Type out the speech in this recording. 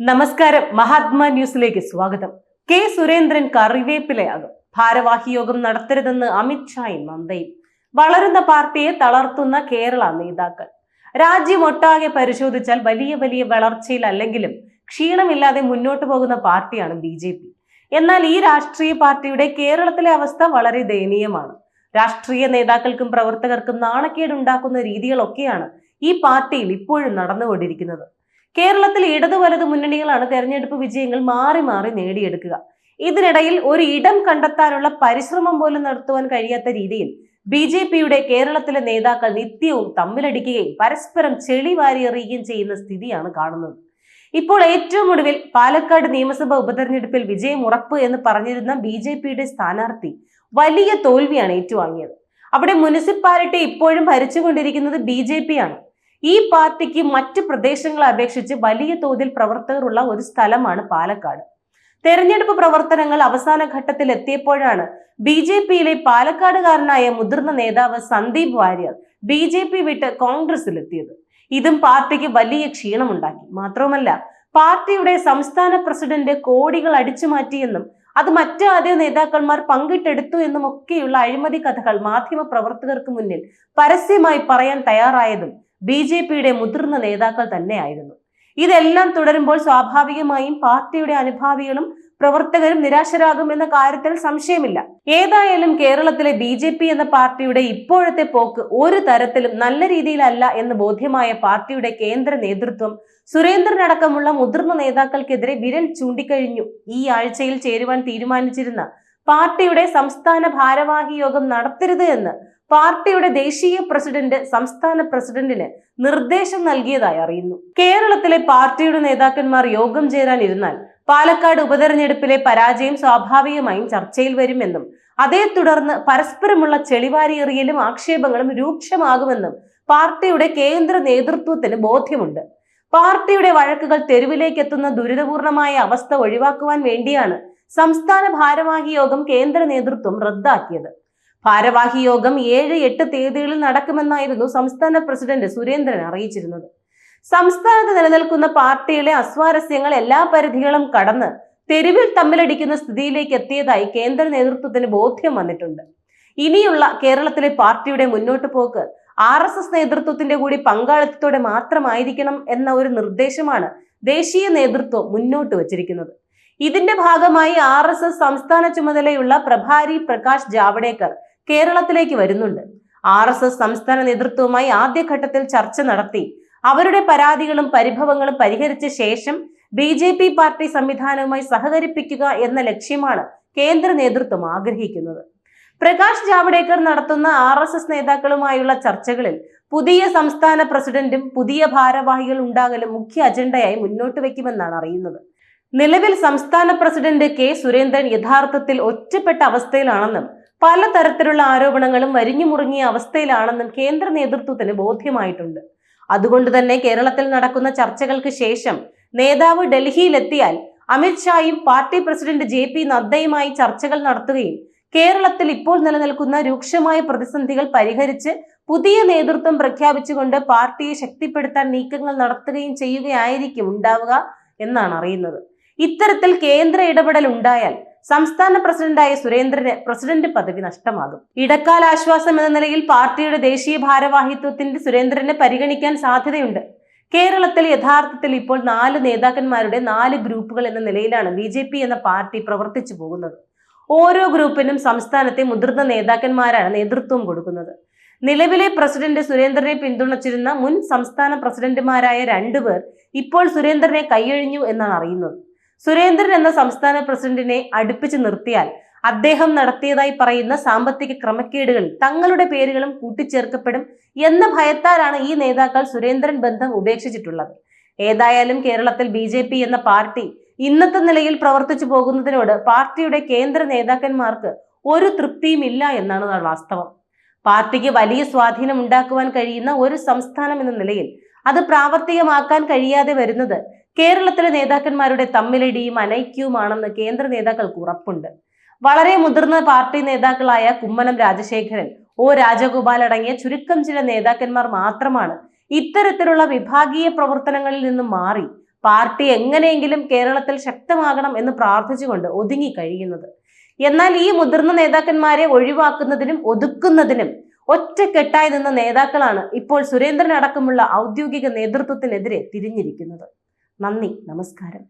നമസ്കാരം. മഹാത്മാ ന്യൂസിലേക്ക് സ്വാഗതം. കെ സുരേന്ദ്രൻ കറിവേപ്പിലയാകും. ഭാരവാഹി യോഗം നടത്തരുതെന്ന് അമിത്ഷായും മന്ദയും വളരുന്ന പാർട്ടിയെ തളർത്തുന്ന കേരള നേതാക്കൾ. രാജ്യമൊട്ടാകെ പരിശോധിച്ചാൽ വലിയ വലിയ വളർച്ചയിലല്ലെങ്കിലും ക്ഷീണമില്ലാതെ മുന്നോട്ട് പോകുന്ന പാർട്ടിയാണ് ബി ജെ പി. എന്നാൽ ഈ രാഷ്ട്രീയ പാർട്ടിയുടെ കേരളത്തിലെ അവസ്ഥ വളരെ ദയനീയമാണ്. രാഷ്ട്രീയ നേതാക്കൾക്കും പ്രവർത്തകർക്കും നാണക്കേടുണ്ടാക്കുന്ന രീതികളൊക്കെയാണ് ഈ പാർട്ടിയിൽ ഇപ്പോഴും നടന്നുകൊണ്ടിരിക്കുന്നത്. കേരളത്തിൽ ഇടതു വലതു മുന്നണികളാണ് തെരഞ്ഞെടുപ്പ് വിജയങ്ങൾ മാറി മാറി നേടിയെടുക്കുക. ഇതിനിടയിൽ ഒരു ഇടം കണ്ടെത്താനുള്ള പരിശ്രമം പോലും നടത്തുവാൻ കഴിയാത്ത രീതിയിൽ ബി ജെ പിയുടെ കേരളത്തിലെ നേതാക്കൾ നിത്യവും തമ്മിലടിക്കുകയും പരസ്പരം ചെളി വാരി എറിയുകയും ചെയ്യുന്ന സ്ഥിതിയാണ് കാണുന്നത്. ഇപ്പോൾ ഏറ്റവും ഒടുവിൽ പാലക്കാട് നിയമസഭാ ഉപതെരഞ്ഞെടുപ്പിൽ വിജയം ഉറപ്പ് എന്ന് പറഞ്ഞിരുന്ന ബി ജെ പിയുടെ സ്ഥാനാർത്ഥി വലിയ തോൽവിയാണ് ഏറ്റുവാങ്ങിയത്. അവിടെ മുനിസിപ്പാലിറ്റി ഇപ്പോഴും ഭരിച്ചുകൊണ്ടിരിക്കുന്നത് ബി ജെ പി ആണ്. ഈ പാർട്ടിക്ക് മറ്റ് പ്രദേശങ്ങളെ അപേക്ഷിച്ച് വലിയ തോതിൽ പ്രവർത്തകരുള്ള ഒരു സ്ഥലമാണ് പാലക്കാട്. തെരഞ്ഞെടുപ്പ് പ്രവർത്തനങ്ങൾ അവസാന ഘട്ടത്തിൽ എത്തിയപ്പോഴാണ് ബി ജെ പിയിലെ പാലക്കാടുകാരനായ മുതിർന്ന നേതാവ് Sandeep Warrier B J P വിട്ട് കോൺഗ്രസിലെത്തിയത്. ഇതും പാർട്ടിക്ക് വലിയ ക്ഷീണമുണ്ടാക്കി. മാത്രവുമല്ല പാർട്ടിയുടെ സംസ്ഥാന പ്രസിഡന്റ് കോടികൾ അടിച്ചു മാറ്റിയെന്നും അത് മറ്റ് ആദ്യ നേതാക്കന്മാർ പങ്കിട്ടെടുത്തു എന്നും ഒക്കെയുള്ള അഴിമതി കഥകൾ മാധ്യമ പ്രവർത്തകർക്ക് മുന്നിൽ പരസ്യമായി പറയാൻ തയ്യാറായതും ബി ജെ പിയുടെ മുതിർന്ന നേതാക്കൾ തന്നെയായിരുന്നു. ഇതെല്ലാം തുടരുമ്പോൾ സ്വാഭാവികമായും പാർട്ടിയുടെ അനുഭാവികളും പ്രവർത്തകരും നിരാശരാകും എന്ന കാര്യത്തിൽ സംശയമില്ല. ഏതായാലും കേരളത്തിലെ ബി ജെ പി എന്ന പാർട്ടിയുടെ ഇപ്പോഴത്തെ പോക്ക് ഒരു തരത്തിലും നല്ല രീതിയിലല്ല എന്ന് ബോധ്യമായ പാർട്ടിയുടെ കേന്ദ്ര നേതൃത്വം സുരേന്ദ്രൻ അടക്കമുള്ള മുതിർന്ന നേതാക്കൾക്കെതിരെ വിരൽ ചൂണ്ടിക്കഴിഞ്ഞു. ഈ ആഴ്ചയിൽ ചേരുവാൻ തീരുമാനിച്ചിരുന്ന പാർട്ടിയുടെ സംസ്ഥാന ഭാരവാഹി യോഗം നടത്തരുത് എന്ന് പാർട്ടിയുടെ ദേശീയ പ്രസിഡന്റ് സംസ്ഥാന പ്രസിഡന്റിന് നിർദ്ദേശം നൽകിയതായി അറിയുന്നു. കേരളത്തിലെ പാർട്ടിയുടെ നേതാക്കന്മാർ യോഗം ചേരാനിരുന്നാൽ പാലക്കാട് ഉപതെരഞ്ഞെടുപ്പിലെ പരാജയം സ്വാഭാവികമായും ചർച്ചയിൽ വരുമെന്നും അതേ തുടർന്ന് പരസ്പരമുള്ള ചെളിവാരിയെറിയലും ആക്ഷേപങ്ങളും രൂക്ഷമാകുമെന്നും പാർട്ടിയുടെ കേന്ദ്ര നേതൃത്വത്തിന് ബോധ്യമുണ്ട്. പാർട്ടിയുടെ വഴക്കുകൾ തെരുവിലേക്ക് എത്തുന്ന ദുരിതപൂർണമായ അവസ്ഥ ഒഴിവാക്കുവാൻ വേണ്ടിയാണ് സംസ്ഥാന ഭാരവാഹി യോഗം കേന്ദ്ര നേതൃത്വം റദ്ദാക്കിയത്. ഭാരവാഹി യോഗം ഏഴ് എട്ട് തീയതികളിൽ നടക്കുമെന്നായിരുന്നു സംസ്ഥാന പ്രസിഡന്റ് സുരേന്ദ്രൻ അറിയിച്ചിരുന്നത്. സംസ്ഥാനത്ത് നിലനിൽക്കുന്ന പാർട്ടിയിലെ അസ്വാരസ്യങ്ങൾ എല്ലാ പരിധികളും കടന്ന് തെരുവിൽ തമ്മിലടിക്കുന്ന സ്ഥിതിയിലേക്ക് എത്തിയതായി കേന്ദ്ര നേതൃത്വത്തിന് ബോധ്യം വന്നിട്ടുണ്ട്. ഇനിയുള്ള കേരളത്തിലെ പാർട്ടിയുടെ മുന്നോട്ട് പോക്ക് ആർ എസ് എസ് നേതൃത്വത്തിന്റെ കൂടി പങ്കാളിത്തത്തോടെ മാത്രമായിരിക്കണം എന്ന ഒരു നിർദ്ദേശമാണ് ദേശീയ നേതൃത്വം മുന്നോട്ട് വച്ചിരിക്കുന്നത്. ഇതിന്റെ ഭാഗമായി ആർ സംസ്ഥാന ചുമതലയുള്ള പ്രഭാരി പ്രകാശ് ജാവ്ഡേക്കർ കേരളത്തിലേക്ക് വരുന്നുണ്ട്. ആർ എസ് എസ് സംസ്ഥാന നേതൃത്വവുമായി ആദ്യഘട്ടത്തിൽ ചർച്ച നടത്തി. അവരുടെ പരാതികളും പരിഭവങ്ങളും പരിഹരിച്ച ശേഷം ബി ജെ പി പാർട്ടി സംവിധാനവുമായി സഹകരിപ്പിക്കുക എന്ന ലക്ഷ്യമാണ് കേന്ദ്ര നേതൃത്വം ആഗ്രഹിക്കുന്നത്. പ്രകാശ് ജാവ്ഡേക്കർ നടത്തുന്ന ആർ എസ് എസ് നേതാക്കളുമായുള്ള ചർച്ചകളിൽ പുതിയ സംസ്ഥാന പ്രസിഡന്റും പുതിയ ഭാരവാഹികൾ ഉണ്ടാകലും മുഖ്യ അജണ്ടയായി മുന്നോട്ട് വയ്ക്കുമെന്നാണ് അറിയുന്നത്. നിലവിൽ സംസ്ഥാന പ്രസിഡന്റ് കെ സുരേന്ദ്രൻ യഥാർത്ഥത്തിൽ ഒറ്റപ്പെട്ട അവസ്ഥയിലാണെന്നും പലതരത്തിലുള്ള ആരോപണങ്ങളും വരിഞ്ഞു മുറുങ്ങിയ അവസ്ഥയിലാണെന്നും കേന്ദ്ര നേതൃത്വത്തിന് ബോധ്യമായിട്ടുണ്ട്. അതുകൊണ്ട് തന്നെ കേരളത്തിൽ നടക്കുന്ന ചർച്ചകൾക്ക് ശേഷം നേതാവ് ഡൽഹിയിലെത്തിയാൽ അമിത്ഷായും പാർട്ടി പ്രസിഡന്റ് ജെ പി നദ്ദയുമായി ചർച്ചകൾ നടത്തുകയും കേരളത്തിൽ ഇപ്പോൾ നിലനിൽക്കുന്ന രൂക്ഷമായ പ്രതിസന്ധികൾ പരിഹരിച്ച് പുതിയ നേതൃത്വം പ്രഖ്യാപിച്ചുകൊണ്ട് പാർട്ടിയെ ശക്തിപ്പെടുത്താൻ നീക്കങ്ങൾ നടത്തുകയും ചെയ്യുകയായിരിക്കും ഉണ്ടാവുക എന്നാണ് അറിയുന്നത്. ഇത്തരത്തിൽ കേന്ദ്ര ഇടപെടൽ ഉണ്ടായാൽ സംസ്ഥാന പ്രസിഡന്റായ സുരേന്ദ്രന് പ്രസിഡന്റ് പദവി നഷ്ടമാകും. ഇടക്കാല ആശ്വാസം എന്ന നിലയിൽ പാർട്ടിയുടെ ദേശീയ ഭാരവാഹിത്വത്തിന്റെ സുരേന്ദ്രനെ പരിഗണിക്കാൻ സാധ്യതയുണ്ട്. കേരളത്തിൽ യഥാർത്ഥത്തിൽ ഇപ്പോൾ നാല് നേതാക്കന്മാരുടെ നാല് ഗ്രൂപ്പുകൾ എന്ന നിലയിലാണ് ബി ജെ പി എന്ന പാർട്ടി പ്രവർത്തിച്ചു പോകുന്നത്. ഓരോ ഗ്രൂപ്പിനും സംസ്ഥാനത്തെ മുതിർന്ന നേതാക്കന്മാരാണ് നേതൃത്വം കൊടുക്കുന്നത്. നിലവിലെ പ്രസിഡന്റ് സുരേന്ദ്രനെ പിന്തുണച്ചിരുന്ന മുൻ സംസ്ഥാന പ്രസിഡന്റുമാരായ രണ്ടുപേർ ഇപ്പോൾ സുരേന്ദ്രനെ കൈയഴിഞ്ഞു എന്നാണ് അറിയുന്നത്. സുരേന്ദ്രൻ എന്ന സംസ്ഥാന പ്രസിഡന്റിനെ അടുപ്പിച്ച് നിർത്തിയാൽ അദ്ദേഹം നടത്തിയതായി പറയുന്ന സാമ്പത്തിക ക്രമക്കേടുകൾ തങ്ങളുടെ പേരുകളും കൂട്ടിച്ചേർക്കപ്പെടും എന്ന ഭയത്താലാണ് ഈ നേതാക്കൾ സുരേന്ദ്രൻ ബന്ധം ഉപേക്ഷിച്ചിട്ടുള്ളത്. ഏതായാലും കേരളത്തിൽ ബി എന്ന പാർട്ടി ഇന്നത്തെ നിലയിൽ പ്രവർത്തിച്ചു പോകുന്നതിനോട് പാർട്ടിയുടെ കേന്ദ്ര നേതാക്കന്മാർക്ക് ഒരു തൃപ്തിയും ഇല്ല എന്നാണ് വാസ്തവം. പാർട്ടിക്ക് വലിയ സ്വാധീനം ഉണ്ടാക്കുവാൻ കഴിയുന്ന ഒരു സംസ്ഥാനം എന്ന നിലയിൽ അത് പ്രാവർത്തികമാക്കാൻ കഴിയാതെ വരുന്നത് കേരളത്തിലെ നേതാക്കന്മാരുടെ തമ്മിലടിയും അനൈക്യവുമാണെന്ന് കേന്ദ്ര നേതാക്കൾക്ക് ഉറപ്പുണ്ട്. വളരെ മുതിർന്ന പാർട്ടി നേതാക്കളായ കുമ്മനം രാജശേഖരൻ ഒ രാജഗോപാൽ അടങ്ങിയ ചുരുക്കം ചില നേതാക്കന്മാർ മാത്രമാണ് ഇത്തരത്തിലുള്ള വിഭാഗീയ പ്രവർത്തനങ്ങളിൽ നിന്ന് മാറി പാർട്ടി എങ്ങനെയെങ്കിലും കേരളത്തിൽ ശക്തമാകണം എന്ന് പ്രാർത്ഥിച്ചുകൊണ്ട് ഒതുങ്ങി കഴിയുന്നത്. എന്നാൽ ഈ മുതിർന്ന നേതാക്കന്മാരെ ഒഴിവാക്കുന്നതിനും ഒതുക്കുന്നതിനും ഒറ്റക്കെട്ടായി നിന്ന നേതാക്കളാണ് ഇപ്പോൾ സുരേന്ദ്രൻ അടക്കമുള്ള ഔദ്യോഗിക നേതൃത്വത്തിനെതിരെ തിരിഞ്ഞിരിക്കുന്നത്. നന്ദി നമസ്കാരം.